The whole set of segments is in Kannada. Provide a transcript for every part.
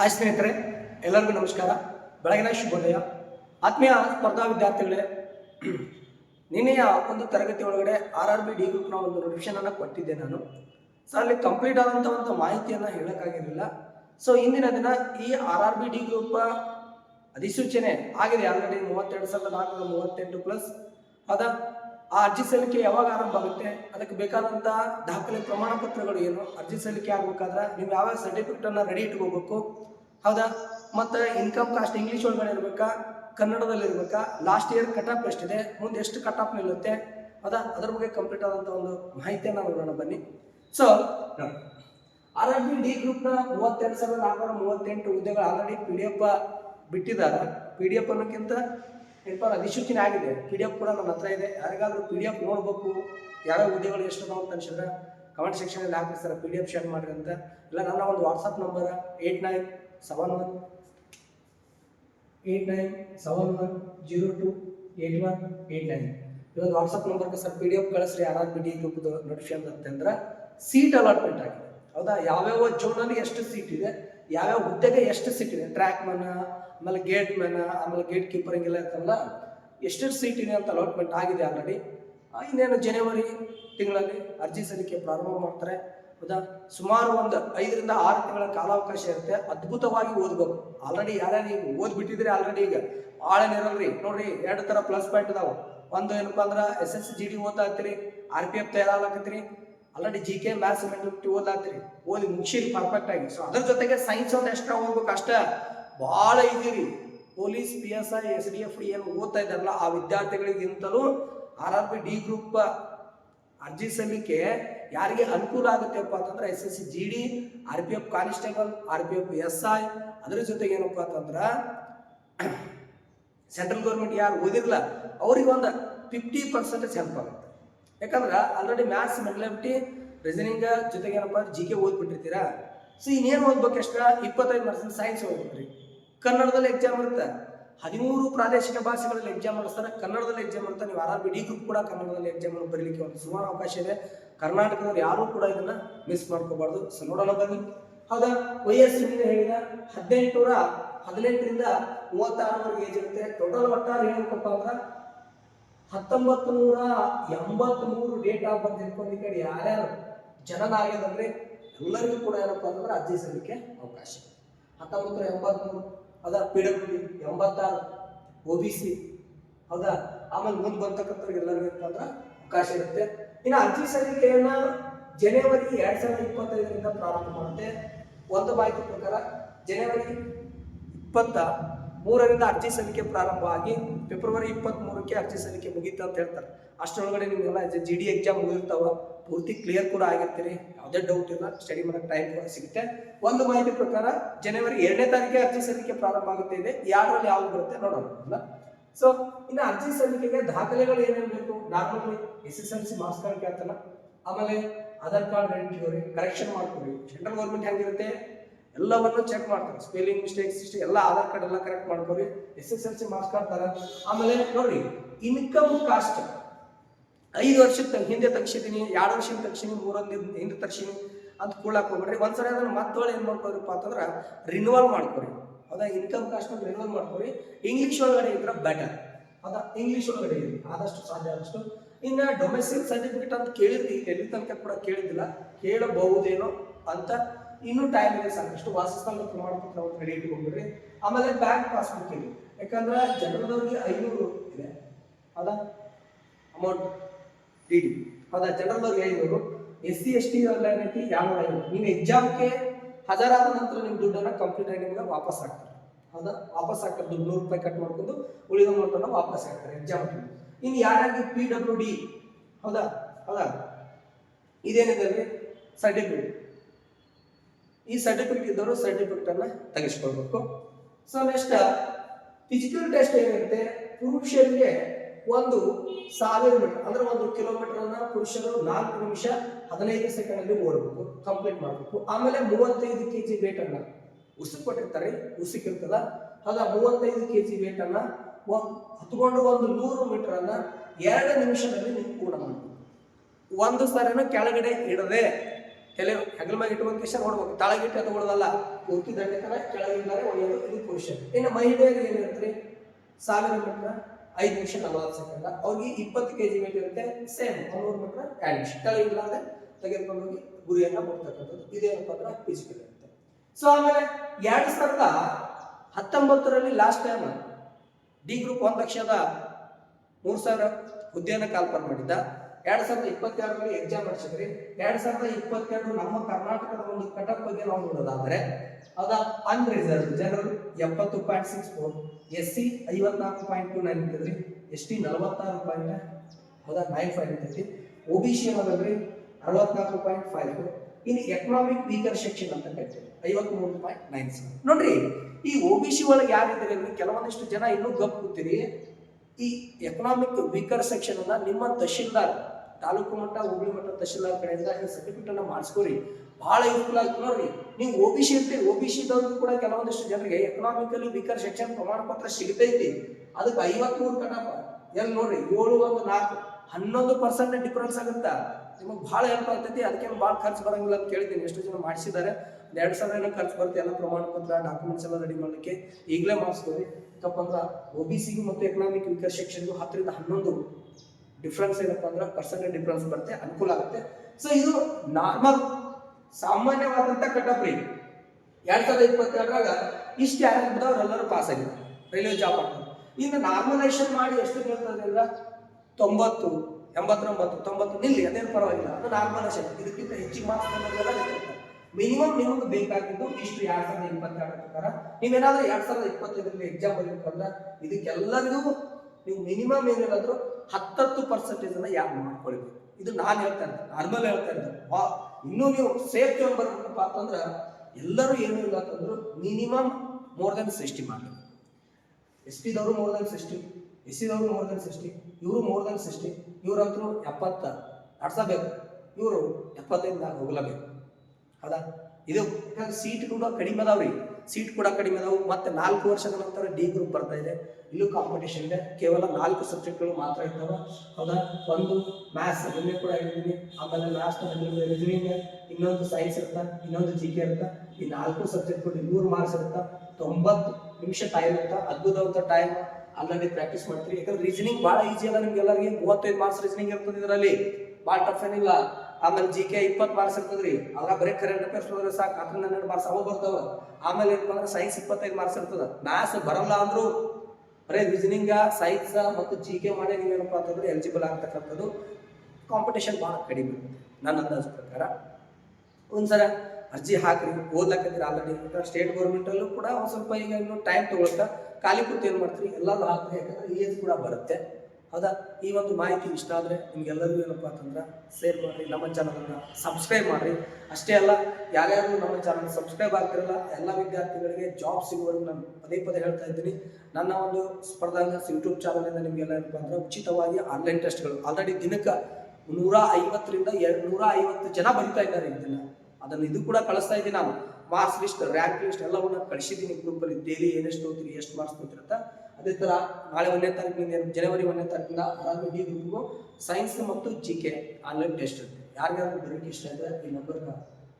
ಹಾಯ್ ಸ್ನೇಹಿತರೆ, ಎಲ್ಲರಿಗೂ ನಮಸ್ಕಾರ. ಬೆಳಗಿನ ಶುಭೋದಯ. ಆತ್ಮೀಯ ಸ್ಪರ್ಧಾ ವಿದ್ಯಾರ್ಥಿಗಳೇ, ನಿನ್ನೆಯ ಒಂದು ತರಗತಿ ಒಳಗಡೆ ಆರ್ ಆರ್ ಬಿ ಡಿ ಗ್ರೂಪ್ನ ಒಂದು ನೋಟಿಫಿಕೇಶನ್ ಅನ್ನು ಕೊಟ್ಟಿದ್ದೆ ನಾನು. ಸೊ ಅಲ್ಲಿ ಕಂಪ್ಲೀಟ್ ಆದಂಥ ಒಂದು ಮಾಹಿತಿಯನ್ನು ಹೇಳೋಕ್ಕಾಗಿರಲಿಲ್ಲ. ಸೊ ಇಂದಿನ ದಿನ ಈ R R B D group ಅಧಿಸೂಚನೆ ಆಗಿದೆ. ಆಲ್ರೆಡಿ ಮೂವತ್ತೆರಡು ಸಾವಿರದ ನಾಲ್ಕು ಮೂವತ್ತೆಂಟು ಪ್ಲಸ್ ಹೌದಾ ಆ ಅರ್ಜಿ ಸಲ್ಲಿಕೆ ಯಾವಾಗ ಆರಂಭ ಆಗುತ್ತೆ, ಅದಕ್ಕೆ ಬೇಕಾದಂತಹ ದಾಖಲೆ ಪ್ರಮಾಣ ಪತ್ರಗಳು ಏನು, ಅರ್ಜಿ ಸಲ್ಲಿಕೆ ಆಗ್ಬೇಕಾದ್ರೆ ನೀವು ಯಾವ ಸರ್ಟಿಫಿಕೇಟ್ ಅನ್ನ ರೆಡಿ ಇಟ್ಕೋಬೇಕು, ಹೌದಾ? ಮತ್ತು ಇನ್ಕಮ್ ಕಾಸ್ಟ್ ಇಂಗ್ಲೀಷ್ ಒಳಗಡೆ ಇರಬೇಕಾ, ಕನ್ನಡದಲ್ಲಿ ಇರಬೇಕಾ ಲಾಸ್ಟ್ ಇಯರ್ ಕಟ್ ಆಫ್ ಎಷ್ಟಿದೆ, ಮುಂದೆ ಎಷ್ಟು ಕಟ್ ಆಫ್ ನಿಲ್ಲುತ್ತೆ, ಹೌದಾ? ಅದ್ರ ಬಗ್ಗೆ ಕಂಪ್ಲೀಟ್ ಆದಂಥ ಒಂದು ಮಾಹಿತಿಯನ್ನು ನೋಡೋಣ, ಬನ್ನಿ. So R R B D ಗ್ರೂಪ್ನ ಮೂವತ್ತೆರಡು ಸಾವಿರದ ನಾಲ್ಕುನೂರ ಮೂವತ್ತೆಂಟು ಹುದ್ದೆಗಳು ಆಲ್ರೆಡಿ ಪಿ ಡಿ ಎಫ್ ಬಿಟ್ಟಿದ್ದಾರೆ. ಪಿ ಡಿ ಎಫ್ ಅನ್ನೋಕ್ಕಿಂತ ಏನಪ್ಪ ಅಧಿಸೂಚನೆ ಆಗಿದೆ ಪಿ ಡಿ ಎಫ್ ಕೂಡ ನನ್ನ ಹತ್ರ ಇದೆ. ಯಾರಿಗಾದ್ರೂ ಪಿ ಡಿ ಎಫ್ ನೋಡ್ಬೇಕು, ಯಾವ್ಯಾವ ಹುದ್ದೆಗಳು ಎಷ್ಟು ಅದಾವ ಅಂತ ಅನ್ಸಿದ್ರೆ ಕಮೆಂಟ್ ಸೆಕ್ಷನಲ್ಲಿ ಹಾಕಿ sir P D F share ಮಾಡಿರಿ ಅಂತ. ಇಲ್ಲ, ನನ್ನ ಒಂದು WhatsApp number eight nine seven one eight nine seven one zero two eight one eight nine. ಇವತ್ತು ವಾಟ್ಸಪ್ ನಂಬರ್ಗೆ ಸರ್ ಪಿ ಡಿ ಎಫ್ ಕಳಿಸ್ರಿ R B D F notification ಅಂತಂದ್ರೆ ಸೀಟ್ ಅಲಾಟ್ಮೆಂಟ್ ಆಗಿದೆ. ಹೌದಾ? ಯಾವ್ಯಾವ ಜೋನಲ್ಲಿ ಎಷ್ಟು ಸೀಟ್ ಇದೆ? ಯಾವ್ಯಾವ ಹುದ್ದೆಗೆ ಎಷ್ಟು ಸೀಟ್ ಇದೆ? ಟ್ರ್ಯಾಕ್ ಮ್ಯಾನ ಆಮೇಲೆ ಗೇಟ್ ಮ್ಯಾನ ಆಮೇಲೆ ಗೇಟ್ ಕೀಪರ್ ಹಿಂಗೆಲ್ಲ ಇರ್ತಲ್ಲ ಎಷ್ಟೆಷ್ಟು ಸೀಟ್ ಇದೆ ಅಂತ ಅಲಾಟ್ಮೆಂಟ್ ಆಗಿದೆ ಆಲ್ರೆಡಿ ಇನ್ನೇನು ಜನವರಿ ತಿಂಗಳಲ್ಲಿ ಅರ್ಜಿ ಸಲ್ಲಿಕೆ ಪ್ರಾರಂಭ ಮಾಡ್ತಾರೆ. ಹೌದಾ? ಸುಮಾರು ಒಂದು ಐದರಿಂದ ಆರು ತಿಂಗಳ ಕಾಲಾವಕಾಶ ಇರುತ್ತೆ. ಅದ್ಭುತವಾಗಿ ಓದ್ಬೇಕು. ಆಲ್ರೆಡಿ ಯಾರ್ಯಾರು ಈಗ ಓದ್ಬಿಟ್ಟಿದ್ರೆ ಆಲ್ರೆಡಿ ಈಗ? ಆಳೇನಿರಲ್ರಿ ನೋಡ್ರಿ, ಎರಡು ತರ ಪ್ಲಸ್ ಪಾಯಿಂಟ್ ಇದಾವೆ. ಒಂದು ಏನಪ್ಪಾ ಅಂದ್ರೆ ಎಸ್ ಎಸ್ ಜಿ ಡಿ ಓದ್ತಾ ಇರ್ತೀರಿ ಆರ್ ಪಿ ಎಫ್ ತಯಾರಾಗತ್ತೀರಿ ಆಲ್ರೆಡಿ ಜಿ ಕೆ ಮ್ಯಾಥ್ಸ್ ಓದಾತ್ರಿ ಓದಿ ಮುಗಿಸಿ ಪರ್ಫೆಕ್ಟ್ ಆಗಿ. ಸೊ ಅದ್ರ ಜೊತೆಗೆ ಸೈನ್ಸ್ ಒಂದು ಎಕ್ಸ್ಟ್ರಾ ಓದ್ಬೇಕು ಅಷ್ಟೇ. ಭಾಳ ಇದ್ದೀರಿ police, P S I, S D F, D ಏನು ಓದ್ತಾ ಇದ್ದಾರಲ್ಲ, ಆ ವಿದ್ಯಾರ್ಥಿಗಳಿಗಿಂತಲೂ R R B D group ಅರ್ಜಿ ಸಲ್ಲಿಕೆ ಯಾರಿಗೆ ಅನುಕೂಲ ಆಗುತ್ತೆಪ್ಪ ಅಂತಂದ್ರೆ S S C, G D, R B F constable, R B F, S I, ಅದ್ರ ಜೊತೆಗೆ ಏನಪ್ಪ ಅಂತಂದ್ರೆ ಸೆಂಟ್ರಲ್ ಗೌರ್ಮೆಂಟ್ ಯಾರು ಓದಿರಲ್ಲ, ಅವ್ರಿಗೆ ಒಂದು ಫಿಫ್ಟಿ ಪರ್ಸೆಂಟೇಜ್ ಹೆಲ್ಪ್ ಆಗುತ್ತೆ. ಯಾಕಂದ್ರೆ ಆಲ್ರೆಡಿ ಮ್ಯಾಥ್ಸ್ ಮೆಂಟಲಿಟಿ ರೀಸನಿಂಗ್ ಜೊತೆಗೆ ಏನಪ್ಪ ಜಿ ಕೆ ಓದ್ಬಿಟ್ಟಿರ್ತೀರಾ. ಸೊ ಇನ್ನೇನು ಓದ್ಬೇಕು ಎಷ್ಟ ಇಪ್ಪತ್ತೈದು ಪರ್ಸೆಂಟ್ ಸೈನ್ಸ್ ಓದ್ಬೇಕ್ರಿ ಕನ್ನಡದಲ್ಲಿ ಎಕ್ಸಾಮ್ ಇರುತ್ತೆ. ಹದಿಮೂರು ಪ್ರಾದೇಶಿಕ ಭಾಷೆಗಳಲ್ಲಿ ಎಕ್ಸಾಮ್ ನಡೆಸ್ತಾರೆ. ಕನ್ನಡದಲ್ಲಿ ಎಕ್ಸಾಮ್ ಇರುತ್ತೆ. ನೀವು ಆರ್ ಗ್ರೂಪ್ ಕೂಡ ಕನ್ನಡದಲ್ಲಿ ಎಕ್ಸಾಮ್ ಬರೀಲಿಕ್ಕೆ ಒಂದು ಸುಮಾರು ಅವಕಾಶ ಇದೆ. ಕರ್ನಾಟಕದವ್ರು ಯಾರೂ ಕೂಡ ಇದನ್ನ ಮಿಸ್ ಮಾಡ್ಕೋಬಾರ್ದು. ಸೊ ನೋಡೋಣ ಬನ್ನಿ. ಹೌದಾ? ವಯಸ್ಸು ಹೇಳಿದ ಹದಿನೆಂಟುನೂರ ಹದಿನೆಂಟರಿಂದ ಮೂವತ್ತಾರವರೆಗೆ ಏಜ್ ಇರುತ್ತೆ. ಟೋಟಲ್ ಒಟ್ಟಾರೆ ಏನಕ್ಕಪ್ಪ ಅಂದ್ರೆ ಹತ್ತೊಂಬತ್ತು ನೂರ ಎಂಬತ್ಮೂರು ಡೇಟ್ ಆಫ್ ಬರ್ತ್ ಇಟ್ಕೊಂಡು ಕಡೆ ಯಾರ್ಯಾರು ಜನನ ಆಗ್ಯದಂದ್ರೆ ಎಲ್ಲರಿಗೂ ಕೂಡ ಏನಪ್ಪ ಅಂತಂದ್ರೆ ಅರ್ಜಿ ಸಲ್ಲಿಕೆ ಅವಕಾಶ. ಹತ್ತೊಂಬತ್ತು ನೂರ ಎಂಬತ್ಮೂರು. ಅದ ಪಿ ಡಬ್ಲ್ಯೂ ಡಿ, ಎಂಬತ್ತಾರು, ಒ ಬಿ ಸಿ. ಹೌದಾ? ಆಮೇಲೆ ಮುಂದೆ ಬರ್ತಕ್ಕಂಥವ್ರಿಗೆ ಎಲ್ಲರಿಗೂ ಅಂದ್ರೆ ಅವಕಾಶ ಇರುತ್ತೆ. ಇನ್ನು ಅರ್ಜಿ ಸಲ್ಲಿಕೆಯನ್ನ ಜನವರಿ ಎರಡ್ ಸಾವಿರದ ಇಪ್ಪತ್ತೈದರಿಂದ ಪ್ರಾರಂಭ ಮಾಡುತ್ತೆ. ಒಂದು ಮಾಹಿತಿ ಪ್ರಕಾರ, ಜನವರಿ ಇಪ್ಪತ್ತ ಮೂರರಿಂದ ಅರ್ಜಿ ಸಲ್ಲಿಕೆ ಪ್ರಾರಂಭ ಆಗಿ ಫೆಬ್ರವರಿ ಇಪ್ಪತ್ತ್ಮೂರಕ್ಕೆ ಅರ್ಜಿ ಸಲ್ಲಿಕೆ ಮುಗೀತು ಅಂತ ಹೇಳ್ತಾರೆ. ಅಷ್ಟರೊಳಗಡೆ ನಿಮಗೆಲ್ಲ ಜಿ ಡಿ ಎಕ್ಸಾಮ್ ಮುಗಿರ್ತಾವ, ಪೂರ್ತಿ ಕ್ಲಿಯರ್ ಕೂಡ ಆಗಿರ್ತೀರಿ, ಯಾವುದೇ ಡೌಟ್ ಇಲ್ಲ ಸ್ಟಡಿ ಮಾಡೋಕೆ ಟೈಮ್ ಕೂಡ ಸಿಗುತ್ತೆ. ಒಂದು ಮಾಹಿತಿ ಪ್ರಕಾರ ಜನವರಿ ಎರಡನೇ ತಾರೀಕಿಗೆ ಅರ್ಜಿ ಸಲ್ಲಿಕೆ ಪ್ರಾರಂಭ ಆಗುತ್ತೆ ಇದೆ. ಯಾರಲ್ಲಿ ಯಾವ್ದು ಬರುತ್ತೆ ನೋಡೋಣ ಸೊ ಇನ್ನು ಅರ್ಜಿ ಸಲ್ಲಿಕೆಗೆ ದಾಖಲೆಗಳು ಏನೇನು ಬೇಕು? Normally S S L C marks card ಕೇಳ್ತಾನ ಆಮೇಲೆ ಆಧಾರ್ ಕಾರ್ಡ್ ರೆಡಿ ಕರೆಕ್ಷನ್ ಮಾಡ್ಕೊಳ್ಳಿ ಸೆಂಟ್ರಲ್ ಗೌರ್ಮೆಂಟ್ ಹೆಂಗಿರುತ್ತೆ? ಎಲ್ಲವನ್ನು ಚೆಕ್ ಮಾಡ್ತಾರೆ. ಸ್ಪೆಲ್ಲಿಂಗ್ ಮಿಸ್ಟೇಕ್ಸ್ ಇಷ್ಟು, ಎಲ್ಲ ಆಧಾರ್ ಕಾರ್ಡ್ ಎಲ್ಲ ಕರೆಕ್ಟ್ ಮಾಡ್ಕೊರಿ S S L C marks card ತರ. ಆಮೇಲೆ ನೋಡಿ ಇನ್ಕಮ್ ಕಾಸ್ಟ್ ಐದು ವರ್ಷದ ಹಿಂದೆ ತೆಗ್ಸಿದೀನಿ, ಎರಡು ವರ್ಷದ ತಕ್ಷಿಣ ಮೂರೊಂದು ಹಿಂದೆ ತಕ್ಷಿಣ ಅಂತ ಕೂಡಕ್ಕೆ ಹೋಗ್ಬೇಡ್ರಿ ಒಂದ್ಸರಿ ಅದನ್ನ ಮತ್ತೊಳೆ ಏನು ಮಾಡ್ಕೋರಿಪ್ಪ ಅಂತಂದ್ರೆ ರಿನ್ಯೂವಲ್ ಮಾಡ್ಕೊರಿ. ಹೌದಾ? ಇನ್ಕಮ್ ಕಾಸ್ಟ್ ರಿನ್ಯೂವಲ್ ಮಾಡ್ಕೊರಿ. ಇಂಗ್ಲೀಷ್ ಒಳಗಡೆ ಇದ್ರೆ ಬೆಟರ್ ಹೌದಾ? ಇಂಗ್ಲೀಷ್ ಒಳಗಡೆ ಇರಲಿ ಆದಷ್ಟು ಸಾಧ್ಯ ಆದಷ್ಟು. ಇನ್ನು ಡೊಮೆಸ್ಟಿಕ್ ಸರ್ಟಿಫಿಕೇಟ್ ಅಂತ ಕೇಳಿದ್ವಿ. ಎಲ್ಲಿ ತನಕ ಕೂಡ ಕೇಳಿದ್ದಿಲ್ಲ. ಕೇಳಬಹುದೇನೋ ಅಂತ ಇನ್ನೂ ಟೈಮ್ ಇದೆ ಸಾಕಷ್ಟು ವಾಸಸ್ಥಾನದ ಪ್ರಮಾಣ ಪತ್ರ ರೆಡಿ ಇಟ್ಕೊಂಡ್ಬಿಡ್ರಿ ಆಮೇಲೆ ಬ್ಯಾಂಕ್ ಪಾಸ್ಬುಕ್ ಇದೆ. ಯಾಕಂದ್ರೆ ಜನರದವ್ರಿಗೆ ಐನೂರು ಇದೆ. ಹೌದಾ? ಅಮೌಂಟ್ ಡಿ ಡಿ ಹೌದಾ? ಜನರದವ್ರಿಗೆ ಐನೂರು. ಎಸ್ ಸಿ, ಎಸ್ ಟಿ ಎರಡು ಐನೂರು? ನೀವು ಎಕ್ಸಾಮ್ಗೆ ಹಜಾರಾದ ನಂತರ ನಿಮ್ಮ ದುಡ್ಡನ್ನ ಕಂಪ್ಲೀಟ್ ಆಗಿ ನಿಮ್ಗೆ ವಾಪಸ್ ಹಾಕ್ತಾರೆ. ಹೌದಾ? ವಾಪಸ್ ಹಾಕ್ತಾರೆ. ದುಡ್ಡು ನೂರು ರೂಪಾಯಿ ಕಟ್ ಮಾಡ್ಕೊಂಡು ಉಳಿದ ಅಮೌಂಟನ್ನು ವಾಪಸ್ ಹಾಕ್ತಾರೆ ಎಕ್ಸಾಮ್ ಇನ್ನು ಯಾರಾಗಿ ಪಿ ಡಬ್ಲ್ಯೂ ಡಿ ಹೌದಾ? ಹೌದಾ? ಇದೇನಿದೆ ಸರ್ಟಿಫಿಕೇಟ್ ಈ ಸರ್ಟಿಫಿಕೇಟ್ ಇದ್ದವರು ಸರ್ಟಿಫಿಕೇಟ್ ಅನ್ನ ತೆಗೆಸ್ಕೊಳ್ಬೇಕು. ಸೊ ನೆಕ್ಸ್ಟ್ ಫಿಸಿಕಲ್ ಟೆಸ್ಟ್ ಏನಿರುತ್ತೆ? ಪುರುಷರಿಗೆ ಒಂದು ಸಾವಿರ ಮೀಟರ್ ಅಂದ್ರೆ ಒಂದು ಕಿಲೋಮೀಟರ್ ಅನ್ನ ಪುರುಷರು ನಾಲ್ಕು ನಿಮಿಷ ಹದಿನೈದು ಸೆಕೆಂಡ್ ಅಲ್ಲಿ ಓಡಬೇಕು ಕಂಪ್ಲೀಟ್ ಮಾಡಬೇಕು. ಆಮೇಲೆ ಮೂವತ್ತೈದು ಕೆ ಜಿ ವೇಟ್ ಅನ್ನ ಉಸುಕ್ ಕೊಟ್ಟಿರ್ತಾರೆ ಉಸುಕ್ ಇರ್ತದ. ಅದ ಮೂವತ್ತೈದು ಕೆ ಜಿ ವೇಟ್ ಅನ್ನ ಹತ್ಕೊಂಡು ಒಂದು ನೂರು ಮೀಟರ್ ಅನ್ನ ಎರಡು ನಿಮಿಷದಲ್ಲಿ ನೀವು ಪೂರ್ಣ ಮಾಡಬೇಕು. ಒಂದು ಸಾರಿನ ಕೆಳಗಡೆ ಇಡದೆ ತಲೆ ಹೆಗಲ ಇಟ್ಟು ಇಟ್ಕೊಂಡು ಕಿಶನ್ ಹೊಡ್ಬೇಕು. ತಳಗಿಟ್ಟು ಹೊಡೆದಲ್ಲ. ಪೂರ್ತಿ ದಂಡಕನ ಕೆಳಗಿದ್ದಾರೆ ಒಳ್ಳೆಯದು ಇದು ಕ್ವಶನ್ ಇನ್ನು ಮಹಿಳೆಯರಿಗೆ ಏನಿರುತ್ತೆ ಸಾವಿರ ಮೀಟರ್ ಐದು ನಿಮಿಷ ನಲವತ್ತು ಸೆಕೆಂಡ್ ಅವ್ರಿಗೆ ಇಪ್ಪತ್ತು ಕೆ ಜಿ ವೇಟ್ ಇರುತ್ತೆ. ಸೇಮ್ ಮುನ್ನೂರು ಮೀಟರ್ ಎರಡು ನಿಮಿಷ. ಕೆಳಗಿಲ್ಲಾಂದ್ರೆ ತೆಗೆದುಕೊಂಡು ಹೋಗಿ ಗುರಿಯನ್ನ ಮುಟ್ತಕ್ಕಂಥದ್ದು. ಇದೇನಪ್ಪ ಅಂದ್ರೆ ಫಿಸಿಕಲ್ ಇರುತ್ತೆ. ಸೊ ಆಮೇಲೆ ಎರಡು ಸಾವಿರದ ಹತ್ತೊಂಬತ್ತರಲ್ಲಿ ಲಾಸ್ಟ್ ಟೈಮ್ ಡಿ ಗ್ರೂಪ್ ಒಂದು ಲಕ್ಷದ ಮೂರು ಸಾವಿರ ಹುದ್ದೆಯನ್ನು ಕಾಲ್ಪನ್ ಮಾಡಿದ್ದ. ಎರಡ್ ಸಾವಿರದ ಎಕ್ಸಾಮ್ ನಡೆಸಿದ್ರಿ ಎರಡ್ ಸಾವಿರದ ಇಪ್ಪತ್ತೆರಡು ನಮ್ಮ ಕರ್ನಾಟಕದ ಒಂದು ಕಟಪ್ ಬಗ್ಗೆ ನಾವು ನೋಡೋದಾದ್ರೆ, ಅದ ಅನ್ರಿಸರ್ವ್ ಜನರಲ್ ಎಪ್ಪತ್ತು point six four S C ಐವತ್ನಾಲ್ಕು ಪಾಯಿಂಟ್ ಟು ನೈನ್ ಇರ್ತದ್ರಿ ಎಸ್ ಟಿ ನಲವತ್ತಾರು ಪಾಯಿಂಟ್ ಹೌದಾ ನೈನ್ ಫೈವ್ ಇರ್ತೈತಿ ಒ ಬಿ ಸಿ ಅನ್ನೋದ್ರಿ ಅರವತ್ನಾಲ್ಕು ಪಾಯಿಂಟ್ ಫೈವ್ ಇನ್ನು ಎಕನಾಮಿಕ್ ವೀಕರ್ ಸೆಕ್ಷನ್ ಅಂತ ಕರಿತೀವಿ. ಐವತ್ಮೂರು ಪಾಯಿಂಟ್ ನೈನ್ ಸೆವೆನ್ ನೋಡ್ರಿ, ಈ ಒ ಬಿ ಸಿ ಒಳಗೆ ಯಾರಿದ್ದಾರೆ ಅಂದ್ರೆ ಕೆಲವೊಂದಿಷ್ಟು ಜನ ಇನ್ನೂ ಗಪ್ ಕೂತೀರಿ. ಈ ಎಕನಾಮಿಕ್ ವೀಕರ್ ಸೆಕ್ಷನ್ ಅನ್ನ ನಿಮ್ಮ ತಹಶೀಲ್ದಾರ್ ತಾಲೂಕು ಮಟ್ಟ, ಹೋಬಳಿ ಮಟ್ಟ, ತಹಶೀಲ್ದಾರ್ ಕಡೆಯಿಂದ ಸರ್ಟಿಫಿಕೇಟ್ ಅನ್ನ ಮಾಡಿಸ್ಕೊರಿ. ಬಹಳ ಯೂಸ್ಫುಲ್ ಆಗ್ತದೆ ನೋಡ್ರಿ. ನೀವು ಒ ಬಿ ಸಿ ಇರ್ತೀರಿ ಒ ಬಿ ಸಿ ಇದ್ದವ್ರಿಗೂ ಕೂಡ ಕೆಲವೊಂದಿಷ್ಟು ಜನರಿಗೆ ಎಕನಾಮಿಕಲಿ ವೀಕರ್ ಸೆಕ್ಷನ್ ಪ್ರಮಾಣ ಪತ್ರ ಸಿಗತೈತಿ. ಅದಕ್ಕೆ ಐವತ್ಮೂರು ಕಟಪ. ಎಲ್ಲಿ ನೋಡ್ರಿ, ಏಳು ಒಂದು ನಾಲ್ಕು, ಹನ್ನೊಂದು ಪರ್ಸೆಂಟ್ ಡಿಫರೆನ್ಸ್ ಆಗುತ್ತಾ? ನಿಮಗೆ ಭಾಳ ಹೆಲ್ಪ್ ಆಗ್ತೈತಿ. ಅದಕ್ಕೆ ಭಾಳ ಖರ್ಚು ಬರಂಗಿಲ್ಲ ಅಂತ ಕೇಳಿದ್ದೀನಿ ಎಷ್ಟು ಜನ ಮಾಡಿಸಿದ್ದಾರೆ? ಎರಡು ಸಾವಿರ ಏನೋ ಖರ್ಚು ಬರುತ್ತೆ. ಎಲ್ಲ ಪ್ರಮಾಣ ಪತ್ರ ಡಾಕ್ಯುಮೆಂಟ್ಸ್ ಎಲ್ಲ ರೆಡಿ ಮಾಡಲಿಕ್ಕೆ ಈಗಲೇ ಮಾಡಿಸ್ತೀವಿ ತಪ್ಪಂದ್ರೆ ಒ ಬಿ ಸಿಗೂ ಮತ್ತು ಎಕನಾಮಿಕ್ ವೀಕರ್ ಸೆಕ್ಷನ್ಗೂ ಹತ್ತರಿಂದ ಹನ್ನೊಂದು ಡಿಫ್ರೆನ್ಸ್ ಏನಪ್ಪ ಅಂದ್ರೆ ಪರ್ಸೆಂಟೇಜ್ ಡಿಫ್ರೆನ್ಸ್ ಬರುತ್ತೆ, ಅನುಕೂಲ ಆಗುತ್ತೆ. ಸೊ ಇದು ನಾರ್ಮಲ್ ಸಾಮಾನ್ಯವಾದಂಥ ಕಟಪ್ ರೀ ಎರಡ್ ಸಾವಿರದ ಇಪ್ಪತ್ತೆರಡರಾಗ ಇಷ್ಟು ಯಾರು ಇದ್ದವ್ರು ಎಲ್ಲರೂ ಪಾಸ್ ಆಗಿದ್ದಾರೆ ರೈಲ್ವೆ ಜಾಬ್ ಮಾಡ್ತಾರೆ ಇನ್ನು ನಾರ್ಮಲೈಸೇಷನ್ ಮಾಡಿ ಎಷ್ಟು ಬೀಳ್ತದೆ ಅಂದ್ರೆ ತೊಂಬತ್ತು, ಎಂಬತ್ತೊಂಬತ್ತು, ತೊಂಬತ್ತು. ನಿಲ್ಲಿ, ಅದೇನು ಪರವಾಗಿಲ್ಲ. ಅದು ನಾರ್ಮಲೈಸೇಷನ್ ಇದಕ್ಕಿಂತ ಹೆಚ್ಚಿಗೆ ಮಾತ್ರ ಮಿನಿಮಮ್ ನಿಮಗೆ ಬೇಕಾಗಿದ್ದು ಇಷ್ಟು ಎರಡ್ ಸಾವಿರದ ಇಪ್ಪತ್ತೆರಡು ಪ್ರಕಾರ. ನೀವೇನಾದ್ರೂ ಎರಡ್ ಸಾವಿರದ ಇಪ್ಪತ್ತೈದರಲ್ಲಿ ಎಕ್ಸಾಮ್ ಬರೀಬೇಕಂದ್ರೆ ಇದಕ್ಕೆಲ್ಲರಿಗೂ ನೀವು ಮಿನಿಮಮ್ ಏನಿಲ್ಲಾದ್ರೂ ಹತ್ತತ್ತು ಪರ್ಸೆಂಟೇಜ್ ಅನ್ನ ಯಾರು ಮಾಡ್ಕೊಳ್ಬೇಕು? ಇದು ನಾನು ಹೇಳ್ತಾ ಇದ್ದೆ ನಾರ್ಮಲ್ ಹೇಳ್ತಾ ಇದ್ದೆ ವಾ, ಇನ್ನೂ ನೀವು ಸೇಫ್ ಜೋನ್ ಬರ್ಬೇಕಪ್ಪ ಅಂತಂದ್ರೆ ಎಲ್ಲರೂ ಏನೂ ಇಲ್ಲ ಅಂತಂದ್ರು ಮಿನಿಮಮ್ ಮೋರ್ ದೆನ್ ಸಿಕ್ಸ್ಟಿ ಮಾಡಬೇಕು. ಎಸ್ ಟಿದವರು ಮೋರ್ ದೆನ್ ಸಿಕ್ಸ್ಟಿ ಎಸ್ ಸಿದವರು ಮೋರ್ ದೆನ್ ಸಿಕ್ಸ್ಟಿ ಇವರು ಮೋರ್ ದೆನ್ ಸಿಕ್ಸ್ಟಿ ಇವ್ರಂತೂ ಎಪ್ಪತ್ತ. ಆಡ್ಸಬೇಕು ಇವರು ಎಪ್ಪತ್ತೈದು ಹೋಗ್ಲಬೇಕು. ಹೌದಾ? ಇದು ಸೀಟ್ ಕೂಡ ಕಡಿಮೆ ಅದಾವ್ರಿ. ಸೀಟ್ ಕೂಡ ಕಡಿಮೆ ಇದಾವೆ ಮತ್ತೆ ನಾಲ್ಕು ವರ್ಷದ ನಂತರ ಡಿ ಗ್ರೂಪ್ ಬರ್ತಾ ಇದೆ. ಇಲ್ಲೂ ಕಾಂಪಿಟೇಷನ್ ಇದೆ. ಕೇವಲ ನಾಲ್ಕು ಸಬ್ಜೆಕ್ಟ್ಗಳು ಮಾತ್ರ ಇರ್ತಾವ. ಹೌದಾ? ಒಂದು ಮ್ಯಾಥ್ಸ್ ಅದನ್ನೇ ಕೂಡ ಹೇಳಿದ್ದೀನಿ ಆಮೇಲೆ ಲಾಸ್ಟ್ ರೀಸನಿಂಗ್ ಇನ್ನೊಂದು ಸೈನ್ಸ್ ಇರುತ್ತೆ, ಇನ್ನೊಂದು ಜಿ ಕೆ ಇರುತ್ತೆ. ಈ ನಾಲ್ಕು ಸಬ್ಜೆಕ್ಟ್ಗಳು ನೂರು ಮಾರ್ಕ್ಸ್ ಇರುತ್ತೆ. ತೊಂಬತ್ತು ನಿಮಿಷ ಟೈಮ್ ಇರುತ್ತೆ. ಅದ್ಭುತವಾದ ಟೈಮ್ ಅಲ್ಲಲ್ಲಿ ಪ್ರಾಕ್ಟೀಸ್ ಮಾಡ್ತೀರಿ. ಯಾಕಂದ್ರೆ ರೀಸನಿಂಗ್ ಭಾಳ ಈಸಿ ಆಗಲಿ ನಿಮ್ಗೆಲ್ಲರಿಗೆ. ಮೂವತ್ತೈದು ಮಾರ್ಕ್ಸ್ ರೀಸನಿಂಗ್ ಇರ್ತದೆ ಇದರಲ್ಲಿ. ಭಾಳ ಟಫ್ ಏನಿಲ್ಲ. ಆಮೇಲೆ ಜಿ ಕೆ ಇಪ್ಪತ್ತು ಮಾರ್ಕ್ಸ್ ಇರ್ತದ್ರಿ. ಅವಾಗ ಬರೀ ಕರೆಂಟ್ ಅಫೇರ್ಸ್ ಹೋದ್ರೆ ಸಾಕು. ಹತ್ತರಿಂದ ಹನ್ನೆರಡು ಮಾರ್ಕ್ಸ್ ಅವ ಬರ್ತಾವ. ಆಮೇಲೆ ಏನಪ್ಪ ಅಂದ್ರೆ ಸೈನ್ಸ್ ಇಪ್ಪತ್ತೈದು ಮಾರ್ಕ್ಸ್ ಇರ್ತದ. ಮ್ಯಾಥ್ಸ್ ಬರಲ್ಲ ಅಂದ್ರು ಬರೀ ರೀಸನಿಂಗ ಸೈನ್ಸ್ ಮತ್ತು ಜಿ ಕೆ ಮಾಡಿ ನೀವೇನಪ್ಪ ಅಂತಂದ್ರೆ ಎಲಿಜಿಬಲ್ ಆಗ್ತಕ್ಕಂಥದ್ದು ಕಾಂಪಿಟೇಷನ್ ಭಾಳ ಕಡಿಮೆ. ನನ್ನ ಅಂದಾಜು ಪ್ರಕಾರ. ಒಂದ್ಸಲ ಅರ್ಜಿ ಹಾಕ್ರಿ. ಓದ್ಲಕ್ಕಂತೀರಿ ಆಲ್ರೆಡಿ ಸ್ಟೇಟ್ ಗೌರ್ಮೆಂಟಲ್ಲೂ ಕೂಡ ಒಂದು ಸ್ವಲ್ಪ ಈಗ ಇನ್ನು ಟೈಮ್ ತಗೊಳ್ತಾ ಖಾಲಿ ಕೂತು ಏನು ಮಾಡ್ತೀರಿ? ಎಲ್ಲರೂ ಹಾಕ್ರಿ. ಯಾಕಂದ್ರೆ ಏಜ್ ಕೂಡ ಬರುತ್ತೆ. ಹೌದಾ? ಈ ಒಂದು ಮಾಹಿತಿ ಇಷ್ಟ ಆದರೆ ನಿಮ್ಗೆಲ್ಲರಿಗೂ ಏನಪ್ಪ ಅಂತಂದ್ರೆ ಶೇರ್ ಮಾಡಿರಿ, ನಮ್ಮ ಚಾನಲನ್ನು ಸಬ್ಸ್ಕ್ರೈಬ್ ಮಾಡಿರಿ. ಅಷ್ಟೇ ಅಲ್ಲ, ಯಾರ್ಯಾರು ನಮ್ಮ ಚಾನಲ್ ಸಬ್ಸ್ಕ್ರೈಬ್ ಆಗ್ತಿರಲ್ಲ, ಎಲ್ಲ ವಿದ್ಯಾರ್ಥಿಗಳಿಗೆ ಜಾಬ್ ಸಿಗುವವರೆಗೂ ನಾನು ಪದೇ ಪದೇ ಹೇಳ್ತಾ ಇದ್ದೀನಿ. ನನ್ನ ಒಂದು ಸ್ಪರ್ಧಾಂಗ ಯೂಟ್ಯೂಬ್ ಚಾನಲಿಂದ ನಿಮಗೆಲ್ಲ ಏನಪ್ಪ ಅಂದ್ರೆ ಉಚಿತವಾಗಿ ಆನ್ಲೈನ್ ಟೆಸ್ಟ್ಗಳು ಆಲ್ರೆಡಿ ದಿನಕ್ಕೆ ನೂರ ಐವತ್ತರಿಂದ ಎರಡು ನೂರ ಐವತ್ತು ಜನ ಬರಿತಾ ಇದ್ದಾರೆ ಇದನ್ನ ಅದನ್ನು ಇದು ಕೂಡ ಕಳಿಸ್ತಾ ಇದ್ದೀನಿ ನಾನು. ಮಾರ್ಕ್ಸ್ ಲಿಸ್ಟ್ ರ್ಯಾಂಕ್ ಲಿಸ್ಟ್ ಎಲ್ಲವನ್ನು ಕಳಿಸಿದ್ದೀನಿ ಗ್ರೂಪಲ್ಲಿ ಡೈಲಿ ಏನೆಷ್ಟು ಹೋಗ್ತೀರಿ ಎಷ್ಟು ಮಾರ್ಕ್ಸ್ ಅಂತ. ಅದೇ ಥರ ನಾಳೆ ಒಂದನೇ ತಾರೀಕಿನಿಂದ ಜನವರಿ ಒಂದನೇ ತಾರೀಕಿಂದ ಅದಾದ್ಮೇಲೆ ಡಿ ಸೈನ್ಸ್ ಮತ್ತು ಜಿ ಕೆ ಆನ್ಲೈನ್ ಟೆಸ್ಟ್ ಇರುತ್ತೆ. ಯಾರಿಗಾದ್ರೂ ಬರೋಕ್ಕೆ ಇಷ್ಟ ಇದ್ದರೆ ಈ ನಂಬರ್ನ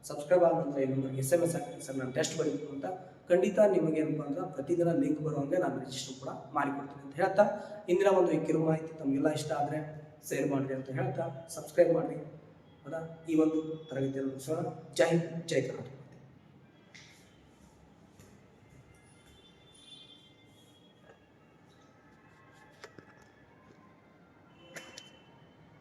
ಸಬ್ಸ್ಕ್ರೈಬ್ ಆದ ನಂತರ ಈ ನಂಬರ್ಗೆ ಎಸ್ ಎಂ ಎಸ್ ಹಾಕಿ ಸರ್, ನಾನು ಟೆಸ್ಟ್ ಬರೀಬೇಕು ಅಂತ. ಖಂಡಿತ ನಿಮಗೆ ಏನಪ್ಪ ಅಂದ್ರೆ ಪ್ರತಿದಿನ ಲಿಂಕ್ ಬರುವಂಗೆ ನಾನು ರಿಜಿಸ್ಟರ್ ಕೂಡ ಮಾಡಿಕೊಡ್ತೀನಿ ಅಂತ ಹೇಳ್ತಾ, ಇಂದಿನ ಒಂದು ಈ ಕಿರು ಮಾಹಿತಿ ತಮಗೆಲ್ಲ ಇಷ್ಟ ಆದರೆ ಶೇರ್ ಮಾಡಿರಿ ಅಂತ ಹೇಳ್ತಾ ಸಬ್ಸ್ಕ್ರೈಬ್ ಮಾಡಿರಿ. ಹೌದಾ ಈ ಒಂದು ತರಗತಿಯನ್ನು ಮುಗಿಸೋಣ. ಜೈ ಜೈ ಕರ್ನಾಟಕ.